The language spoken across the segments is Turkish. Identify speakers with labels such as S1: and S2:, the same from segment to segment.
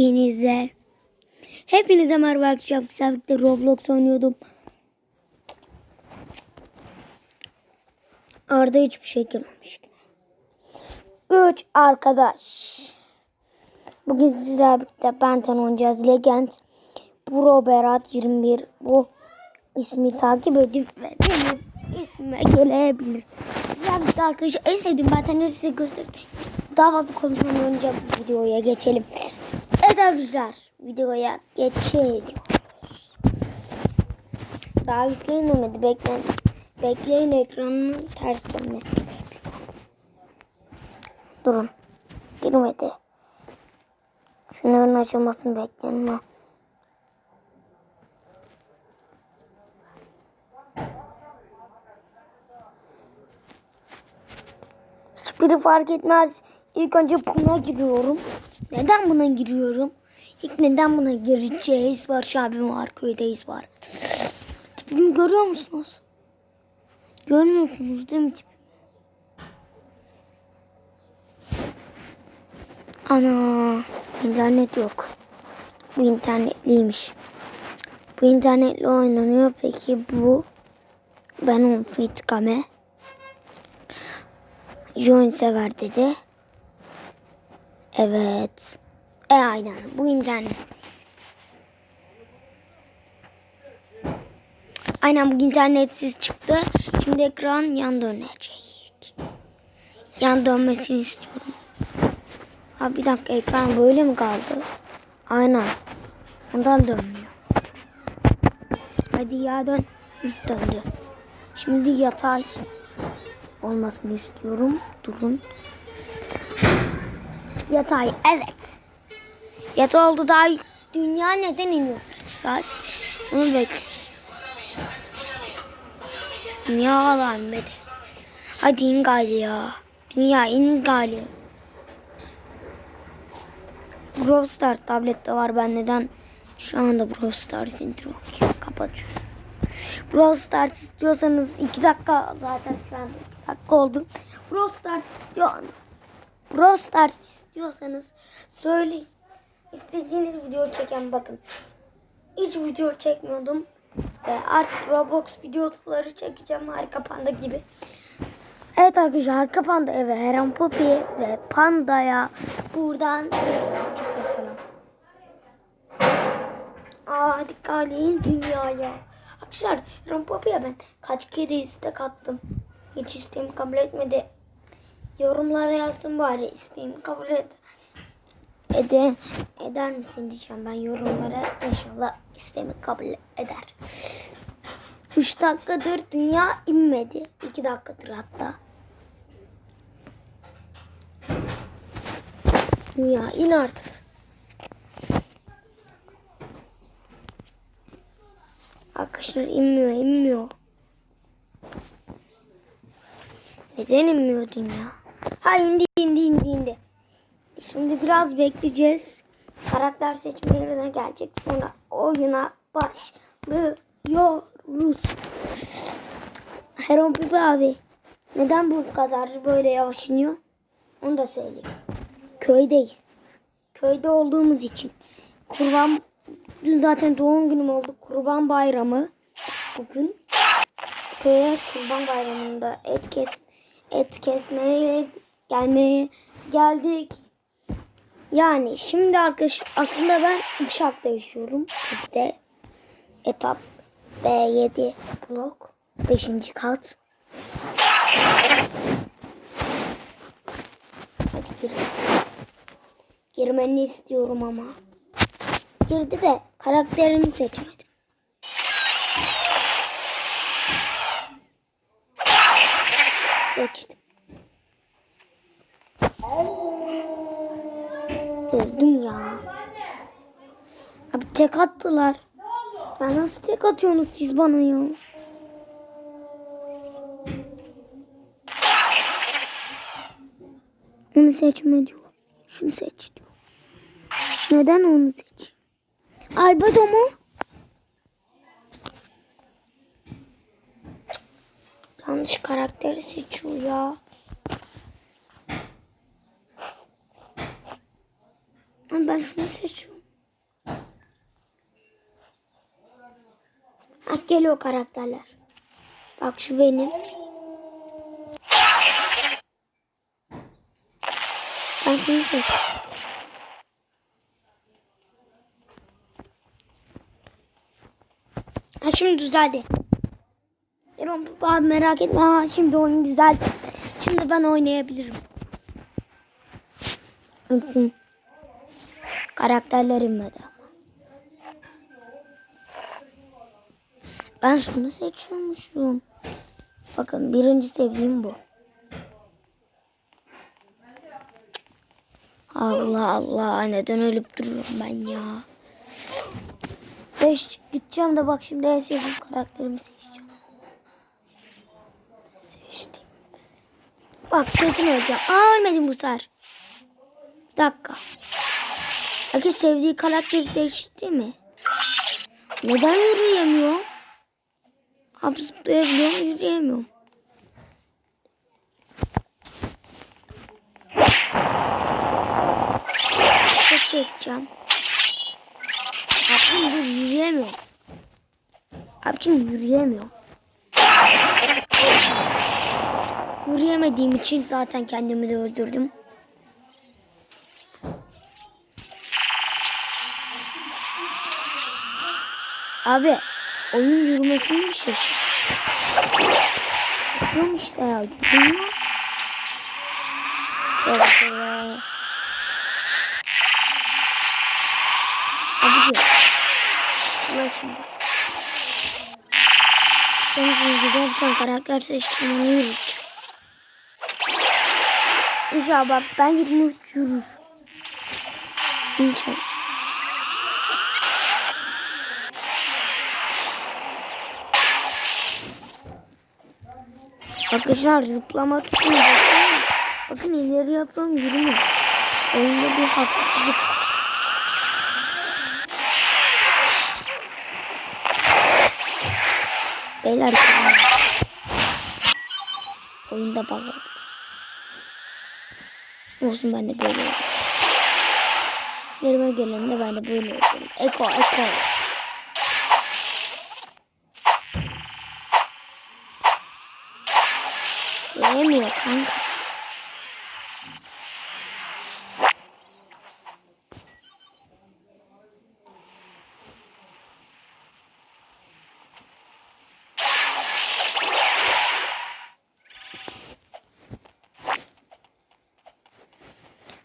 S1: Hepinize Hepinize merhaba arkadaşlar. Güzellikle Roblox oynuyordum. Arda hiçbir şey girmemiş. Üç arkadaş. Bugün sizlerle birlikte Benten oynayacağız. Legend Pro Berat 21 bu ismi takip edip ve benim ismime gelebilir. Sizlerle birlikte arkadaşlar en sevdiğim Bentenleri size göstereyim. Daha fazla konuşmadan önce videoya geçelim. Arkadaşlar videoya geçelim. Daha yüklenemedi. Bekleyin. Bekleyin ekranının ters bekliyorum. Durun. Girmedi. Şunların açılmasını bekleyin. Ha. Hiçbiri fark etmez. İlk önce buna giriyorum. Neden buna giriyorum? İlk neden buna gireceğiz? Barış abim var, köydeyiz var. Tipimi görüyor musunuz? Görmüyorsunuz değil mi tipimi? Ana, internet yok. Bu internetliymiş. Bu internetle oynanıyor. Peki bu benim fit game. Join sever dedi. Evet. E aynen bu internet. Aynen bu internetsiz çıktı. Şimdi ekran yan dönecek. Yan dönmesini istiyorum. Ha bir dakika ekran böyle mi kaldı? Aynen. Ondan dönmüyor. Hadi ya dön. Döndü. Şimdi yatay olmasını istiyorum. Durun. Yatay evet. Yatay oldu daha dünya neden iniyor? Saat. Onu bekliyoruz. Dünya hala inmedi. Hadi in gayri ya. Dünya in gayri. Brawl Stars tablette var ben neden şu anda Brawl Stars ki kapatıyorum. Brawl Stars istiyorsanız 2 dakika zaten şu anda 2 dakika oldu. Brawl Stars istiyor. Brawl Stars istiyorsanız söyleyin. İstediğiniz video çeken bakın. Hiç video çekmiyordum. Ve artık Roblox videoları çekeceğim harika panda gibi. Evet arkadaşlar harika panda eve Heron Poppy ve Panda'ya buradan çok selam. Aa dikkatleyin dünyaya. Arkadaşlar Heron Poppy'ye ben kaç kere istek attım. Hiç isteğimi kabul etmedi. Yorumlara yazsın bari isteğimi kabul et. Ede, eder misin diyeceğim ben yorumlara inşallah isteğimi kabul eder. 3 dakikadır dünya inmedi. 2 dakikadır hatta. Dünya in artık. Arkadaşlar inmiyor inmiyor. Neden inmiyor dünya? Ha indi indi indi indi. Şimdi biraz bekleyeceğiz. Karakter seçmelerine gelecek. Sonra oyuna başlıyoruz. Heron Pipi abi. Neden bu kadar böyle yavaş iniyor? Onu da söyleyeyim. Köydeyiz. Köyde olduğumuz için. Kurban dün zaten doğum günüm oldu. Kurban bayramı bugün. Köye kurban bayramında et kes et kesmeye gelmeye geldik. Yani şimdi arkadaş aslında ben Uşak'ta yaşıyorum. İşte etap B7 blok 5. kat. Hadi gir. Girmeni istiyorum ama. Girdi de karakterimi seçmedim. Seçtim. Öldüm ya. Abi tek attılar. Ben nasıl tek atıyorsunuz siz bana ya? Onu seçme diyor. Şunu seç diyor. Neden onu seç? Albedo mu? Cık. Yanlış karakteri seçiyor ya. Ben şunu seçiyorum. Geliyor karakterler. Bak şu benim. Ben şunu seçtim. Ha şimdi düzeldi. Erol abi merak etme ha şimdi oyun düzeldi. Şimdi ben oynayabilirim. Bakın. Karakterler inmedi Ben şunu seçiyormuşum. Bakın birinci sevdiğim bu. Allah Allah neden ölüp duruyorum ben ya. Seç gideceğim de bak şimdi en sevdiğim karakterimi seçeceğim. Seçtim. Bak kesin öleceğim. Aa ölmedim bu sefer. Bir dakika. Herkes sevdiği karakteri seçti mi? Neden yürüyemiyorum? Abi zıplayabiliyorum yürüyemiyorum. Çok çekeceğim. Abicim dur yürüyemiyorum. Abicim yürüyemiyorum. Yürüyemediğim için zaten kendimi de öldürdüm. Abi oyun yürümesini mi şaşır? Yapıyorum işte ya. Yürüyor. Çok kolay. Hadi gel. Ulan şimdi. Şimdi güzel bir tane karakter seçtim onu yürüteceğim. İnşallah ben 23 yürür. İnşallah. Arkadaşlar zıplama tuşuna basıyorum. Bakın ileri yapıyorum yürümüyor. Oyunda bir haksızlık. Beyler. Oyunda bug. Olsun ben de böyle. Yerime gelende ben de böyle yapıyorum. Eko eko.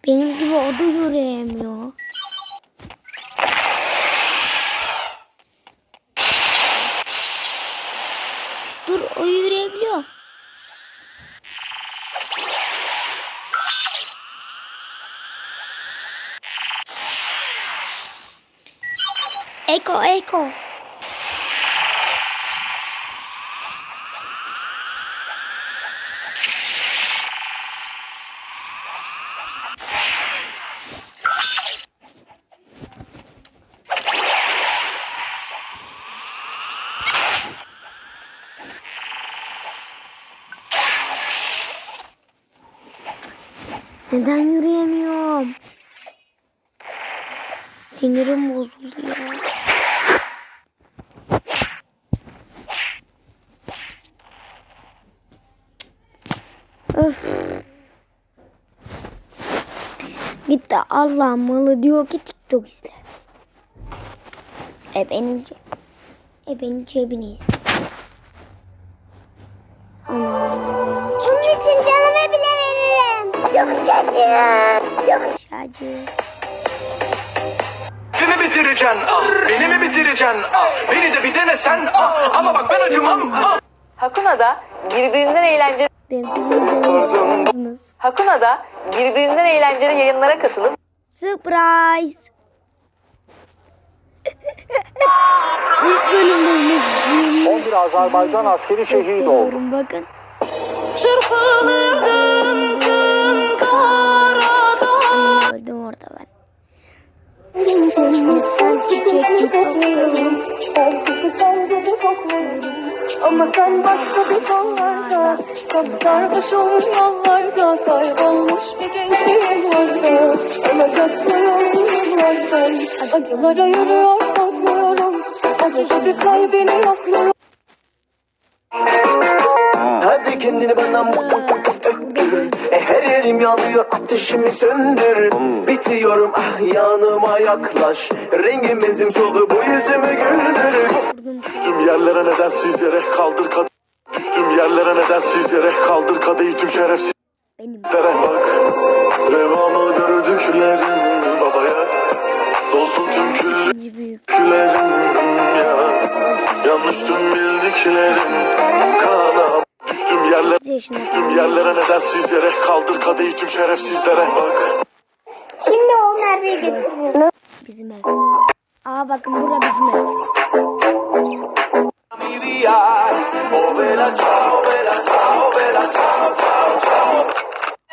S1: Benim gibi o da yürüyemiyor. Dur o yürüyebiliyor. Eko Eko. Neden yürüyemiyorum? Sinirim bozuldu ya. Öf. Gitti Allah malı diyor ki TikTok izle. E benim E benim cebini izle.
S2: Yumuşacık.
S1: Yumuşacık.
S3: Beni bitireceksin ah Beni mi bitireceksin ah Beni de bir denesen ah Ama bak ben acımam ah
S4: Hakuna'da birbirinden eğlenceli
S1: Benim kızım
S4: Hakuna'da birbirinden eğlenceli yayınlara katılıp
S1: Surprise. İlk bölümlerimiz
S5: 11 Azerbaycan askeri şehit oldu.
S1: bakın. Öldüm
S2: Ama sen başka bir kollarda Çok sarhoş olmuş yollarda Kaybolmuş bir gençliğim varsa Olacaksın kollardan Acılara yürüyor korkmuyorum Acı gibi kalbini yokluyor
S6: Hadi kendini bana e, Her yerim yanıyor ateşimi söndür. Bitiyorum ah yanıma yaklaş. Rengin benzin solu bu yüzümü güldür.
S7: Düştüm yerlere nedensiz yere kaldır kad Düştüm yerlere nedensiz yere kaldır kadıyı tüm şerefsizlere
S1: Benim.
S7: bak. Revamı gördüklerim babaya Dolsun tüm küllerim ya. Yanlış tüm bildiklerim Kana Düştüm yerlere
S1: 8 yaşında.
S7: Düştüm yerlere nedensiz yere kaldır kadıyı tüm şerefsizlere bak
S1: Şimdi o nereye getiriyor? Bizim ev. Aa bakın bura bizim ev.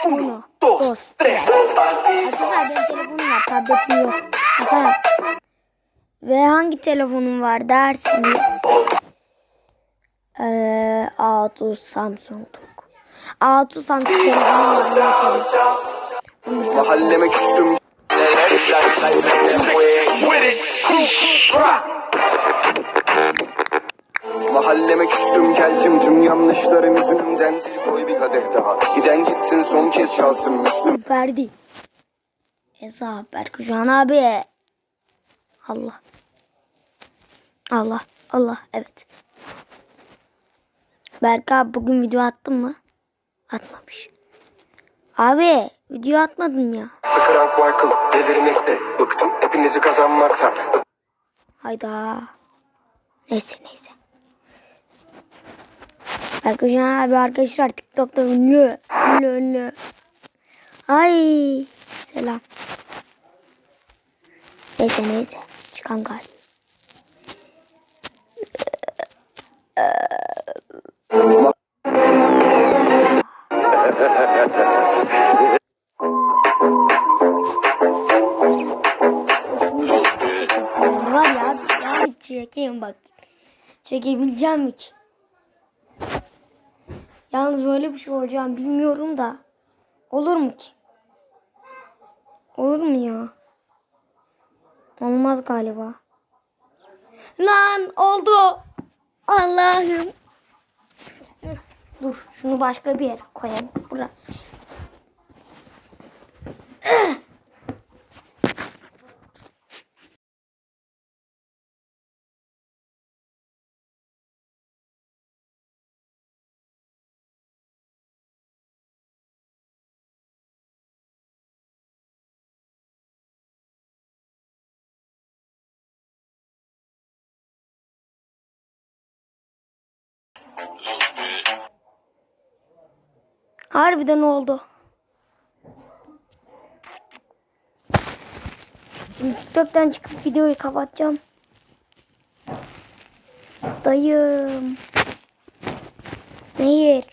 S1: Uno, dos, tres. Arkadaşlar benim telefonum var, tabletim yok. Şaka yap. Ve hangi telefonum var dersiniz? Ee, A30 Samsung. A30 Samsung.
S6: Mahalleme küstüm Mahalleme küstüm geldim tüm yanlışlarım yüzünüm Zencil koy bir kadeh daha Giden gitsin son kez çalsın Müslüm
S1: Ferdi. Hesap Berkucan abi. Allah. Allah. Allah. Evet. Berk abi bugün video attın mı? Atmamış. Abi video atmadın ya.
S6: Frank Michael delirmekte Bıktım hepinizi kazanmaktan
S1: Hayda. Neyse neyse. Berkucan abi arkadaşlar TikTok'ta ünlü. Ünlü ünlü. Ay. Selam. Neyse neyse. Çıkan galiba. Var ya, ya çekeyim bak. Çekebileceğim mi ki? Yalnız böyle bir şey olacağını bilmiyorum da. Olur mu ki? Olur mu ya? Olmaz galiba. Lan oldu. Allah'ım. Dur şunu başka bir yere koyayım. Bura. Harbiden oldu. TikTok'tan çıkıp videoyu kapatacağım. Dayım. Nehir.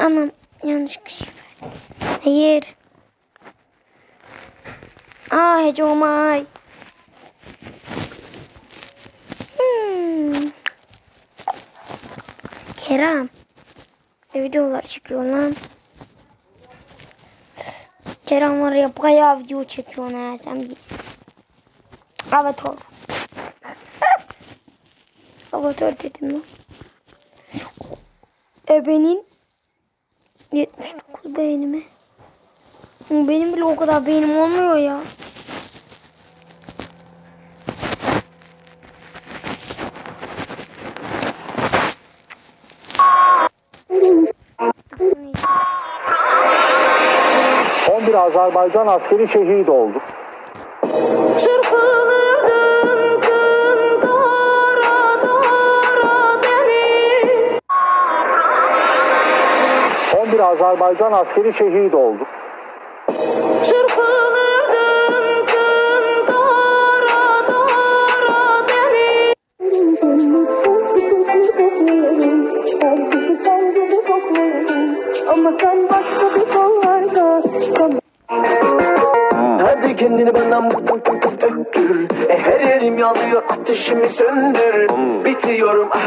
S1: Anam yanlış kişi. Nehir. Aa hecomay. Kerem. Ne videolar çıkıyor lan? Kerem var ya bayağı video çekiyor ha sen bir. Avatar. Avatar dedim lan. Ebenin 79 beğenimi. Benim bile o kadar beğenim olmuyor ya.
S5: Son 11 Azerbaycan askeri şehit oldu.
S2: Deniz
S5: 11 Azerbaycan askeri şehit oldu.
S2: Çırpınırdım gün dara dara deniz Ama sen başka bir kollarda
S6: kendini öptür e, Her yerim yanıyor ateşimi söndür. Bitiyorum ah